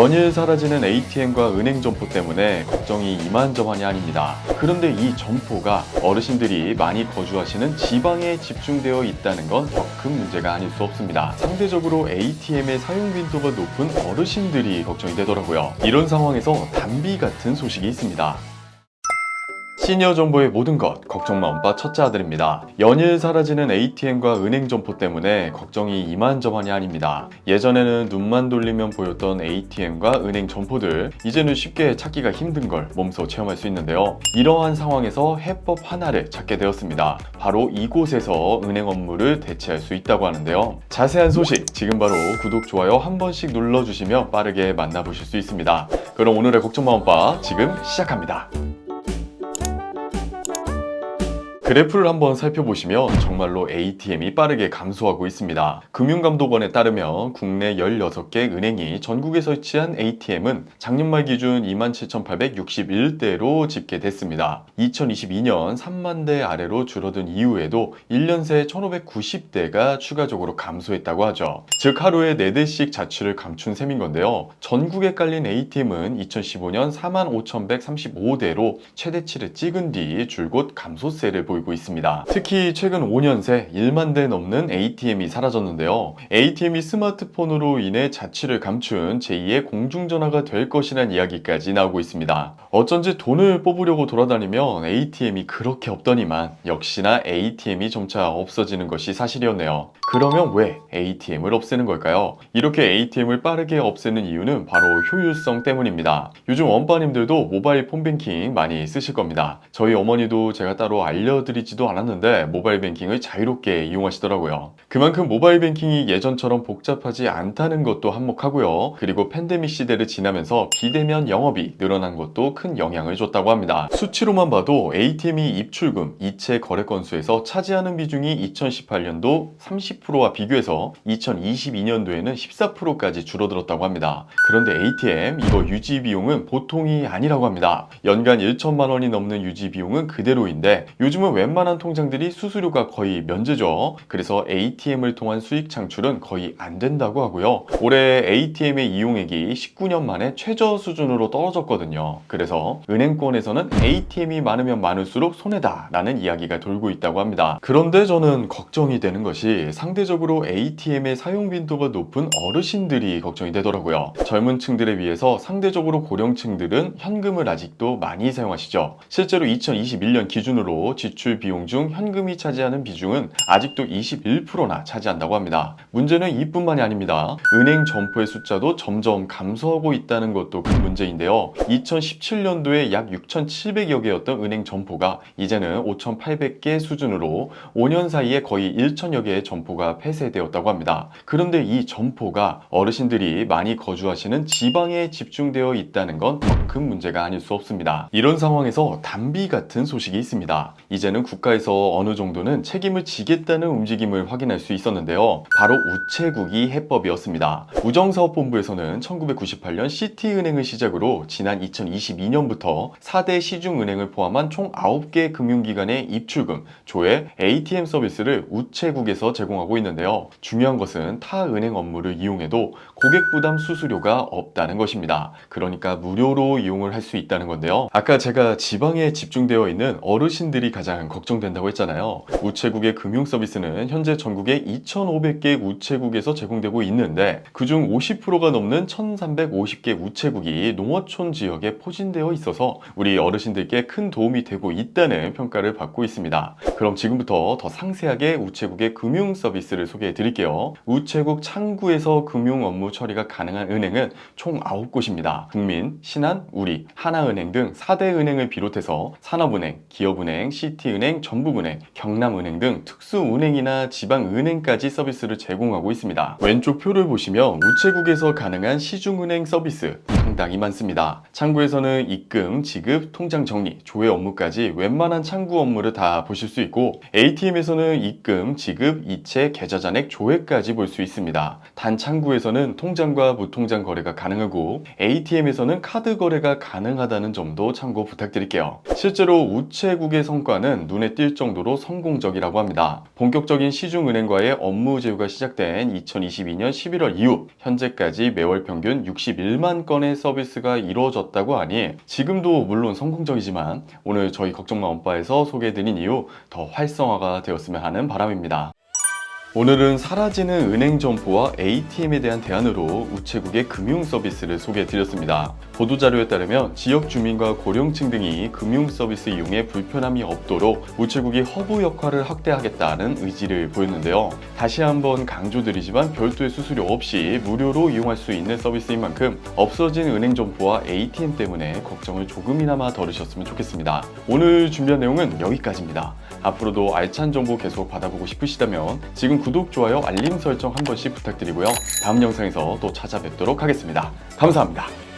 연일 사라지는 ATM과 은행 점포 때문에 걱정이 이만저만이 아닙니다. 그런데 이 점포가 어르신들이 많이 거주하시는 지방에 집중되어 있다는 건 더 큰 문제가 아닐 수 없습니다. 상대적으로 ATM의 사용 빈도가 높은 어르신들이 걱정이 되더라고요. 이런 상황에서 단비 같은 소식이 있습니다. 시니어 정보의 모든 것 걱정 마 엄빠 첫째 아들입니다. 연일 사라지는 ATM과 은행 점포 때문에 걱정이 이만저만이 아닙니다. 예전에는 눈만 돌리면 보였던 ATM과 은행 점포들 이제는 쉽게 찾기가 힘든 걸 몸소 체험할 수 있는데요. 이러한 상황에서 해법 하나를 찾게 되었습니다. 바로 이곳에서 은행 업무를 대체할 수 있다고 하는데요. 자세한 소식 지금 바로 구독 좋아요 한 번씩 눌러주시면 빠르게 만나보실 수 있습니다. 그럼 오늘의 걱정 마 엄빠 지금 시작합니다. 그래프를 한번 살펴보시면 정말로 ATM이 빠르게 감소하고 있습니다. 금융감독원에 따르면 국내 16개 은행이 전국에 설치한 ATM은 작년 말 기준 27,861대로 집계됐습니다. 2022년 3만 대 아래로 줄어든 이후에도 1년 새 1,590대가 추가적으로 감소했다고 하죠. 즉 하루에 4대씩 자취를 감춘 셈인 건데요. 전국에 깔린 ATM은 2015년 45,135대로 최대치를 찍은 뒤 줄곧 감소세를 보 이고 있습니다. 특히 최근 5년 새 1만 대 넘는 ATM이 사라졌는데요. ATM이 스마트폰으로 인해 자취를 감춘 제2의 공중전화가 될 것이란 이야기까지 나오고 있습니다. 어쩐지 돈을 뽑으려고 돌아다니면 ATM이 그렇게 없더니만 역시나 ATM이 점차 없어지는 것이 사실이었네요. 그러면 왜 ATM을 없애는 걸까요? 이렇게 ATM을 빠르게 없애는 이유는 바로 효율성 때문입니다. 요즘 원빠님들도 모바일 폰뱅킹 많이 쓰실 겁니다. 저희 어머니도 제가 따로 알려드 리지도 않았는데 모바일 뱅킹을 자유롭게 이용하시더라고요. 그만큼 모바일 뱅킹이 예전처럼 복잡하지 않다는 것도 한몫하고요. 그리고 팬데믹 시대를 지나면서 비대면 영업이 늘어난 것도 큰 영향을 줬다고 합니다. 수치로만 봐도 ATM이 입출금, 이체 거래 건수에서 차지하는 비중이 2018년도 30%와 비교해서 2022년도에는 14%까지 줄어들었다고 합니다. 그런데 ATM 이거 유지 비용은 보통이 아니라고 합니다. 연간 1천만 원이 넘는 유지 비용은 그대로인데 요즘은 웬만한 통장들이 수수료가 거의 면제죠. 그래서 ATM을 통한 수익 창출은 거의 안 된다고 하고요. 올해 ATM의 이용액이 19년 만에 최저 수준으로 떨어졌거든요. 그래서 은행권에서는 ATM이 많으면 많을수록 손해다 라는 이야기가 돌고 있다고 합니다. 그런데 저는 걱정이 되는 것이 상대적으로 ATM의 사용 빈도가 높은 어르신들이 걱정이 되더라고요. 젊은 층들에 비해서 상대적으로 고령층들은 현금을 아직도 많이 사용하시죠. 실제로 2021년 기준으로 지출 비용 중 현금이 차지하는 비중은 아직도 21%나 차지한다고 합니다. 문제는 이뿐만이 아닙니다. 은행 점포의 숫자도 점점 감소하고 있다는 것도 큰 문제인데요. 2017년도에 약 6,700여 개였던 은행 점포가 이제는 5,800개 수준으로 5년 사이에 거의 1,000여 개의 점포가 폐쇄되었다고 합니다. 그런데 이 점포가 어르신들이 많이 거주하시는 지방에 집중되어 있다는 건 더 큰 문제가 아닐 수 없습니다. 이런 상황에서 단비 같은 소식이 있습니다. 이제 는 국가에서 어느 정도는 책임을 지겠다는 움직임을 확인할 수 있었는데요. 바로 우체국이 해법이었습니다. 우정사업본부에서는 1998년 시티은행을 시작으로 지난 2022년부터 4대 시중은행을 포함한 총 9개 금융기관의 입출금, 조회, ATM 서비스를 우체국에서 제공하고 있는데요. 중요한 것은 타 은행 업무를 이용해도 고객 부담 수수료가 없다는 것입니다. 그러니까 무료로 이용을 할 수 있다는 건데요. 아까 제가 지방에 집중되어 있는 어르신들이 가장 걱정된다고 했잖아요. 우체국의 금융 서비스는 현재 전국에 2,500개 우체국에서 제공되고 있는데 그중 50%가 넘는 1,350개 우체국이 농어촌 지역에 포진되어 있어서 우리 어르신들께 큰 도움이 되고 있다는 평가를 받고 있습니다. 그럼 지금부터 더 상세하게 우체국의 금융 서비스를 소개해 드릴게요. 우체국 창구에서 금융 업무 처리가 가능한 은행은 총 9곳입니다. 국민, 신한, 우리, 하나은행 등 4대 은행을 비롯해서 산업은행, 기업은행, 시티 은행, 전북은행, 경남은행 등 특수은행이나 지방은행까지 서비스를 제공하고 있습니다. 왼쪽 표를 보시면 우체국에서 가능한 시중은행 서비스 상당히 많습니다. 창구에서는 입금, 지급, 통장 정리, 조회 업무까지 웬만한 창구 업무를 다 보실 수 있고 ATM에서는 입금, 지급, 이체, 계좌 잔액, 조회까지 볼 수 있습니다. 단 창구에서는 통장과 무통장 거래가 가능하고 ATM에서는 카드 거래가 가능하다는 점도 참고 부탁드릴게요. 실제로 우체국의 성과는 사업은 눈에 띌 정도로 성공적이라고 합니다. 본격적인 시중은행과의 업무 제휴가 시작된 2022년 11월 이후 현재까지 매월 평균 61만 건의 서비스가 이루어졌다고 하니 지금도 물론 성공적이지만 오늘 저희 걱정마 언바에서 소개해드린 이후 더 활성화가 되었으면 하는 바람입니다. 오늘은 사라지는 은행 점포와 ATM에 대한 대안으로 우체국의 금융 서비스를 소개해 드렸습니다. 보도자료에 따르면 지역 주민과 고령층 등이 금융 서비스 이용에 불편함이 없도록 우체국이 허브 역할을 확대하겠다는 의지를 보였는데요. 다시 한번 강조드리지만 별도의 수수료 없이 무료로 이용할 수 있는 서비스인 만큼 없어진 은행 점포와 ATM 때문에 걱정을 조금이나마 덜으셨으면 좋겠습니다. 오늘 준비한 내용은 여기까지입니다. 앞으로도 알찬 정보 계속 받아보고 싶으시다면 지금 구독, 좋아요, 알림 설정 한 번씩 부탁드리고요. 다음 영상에서 또 찾아뵙도록 하겠습니다. 감사합니다.